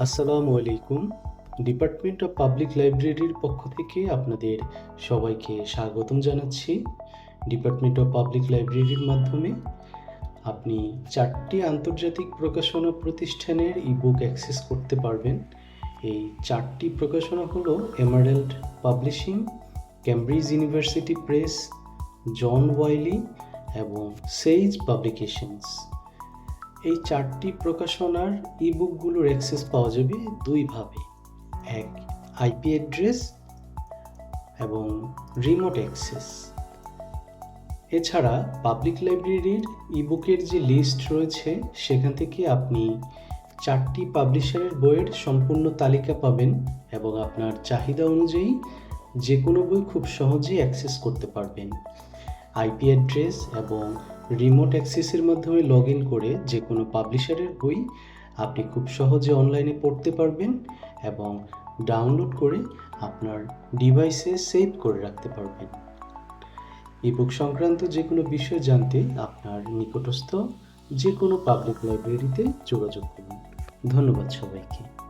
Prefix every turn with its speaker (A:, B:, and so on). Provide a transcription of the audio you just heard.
A: আসসালামু আলাইকুম। Department of public লাইব্রেরির পক্ষ থেকে আপনাদের সবাইকে স্বাগতম জানাচ্ছি। ডিপার্টমেন্ট অফ পাবলিক লাইব্রেরির মাধ্যমে আপনি চারটি আন্তর্জাতিক প্রকাশনা প্রতিষ্ঠানের ইবুক অ্যাক্সেস করতে পারবেন। এই চারটি প্রকাশনা হলো Emerald Publishing Cambridge University Press John Wiley এবং সেইজ পাবলিকেশনস এই চারটি প্রকাশনার ইবুকগুলোর অ্যাক্সেস পাওয়া যাবে দুইভাবে। এক আইপি অ্যাড্রেস এবং রিমোট অ্যাক্সেস এছাড়া পাবলিক লাইব্রেরির ইবুকের যে লিস্ট রয়েছে, সেখান থেকে আপনি চারটি পাবলিশারের বইয়ের সম্পূর্ণ তালিকা পাবেন এবং আপনার চাহিদা অনুযায়ী যে কোনো বই খুব সহজেই অ্যাক্সেস করতে পারবেন। আইপি অ্যাড্রেস এবং রিমোট অ্যাক্সেসের মাধ্যমে লগ ইন করে যে কোনো পাবলিশারের বই আপনি খুব সহজে অনলাইনে পড়তে পারবেন এবং ডাউনলোড করে আপনার ডিভাইসে সেভ করে রাখতে পারবেন। ইবুক সংক্রান্ত যে কোনো বিষয় জানতে আপনার নিকটস্থ যে কোনো পাবলিক লাইব্রেরিতে যোগাযোগ করুন। ধন্যবাদ সবাইকে।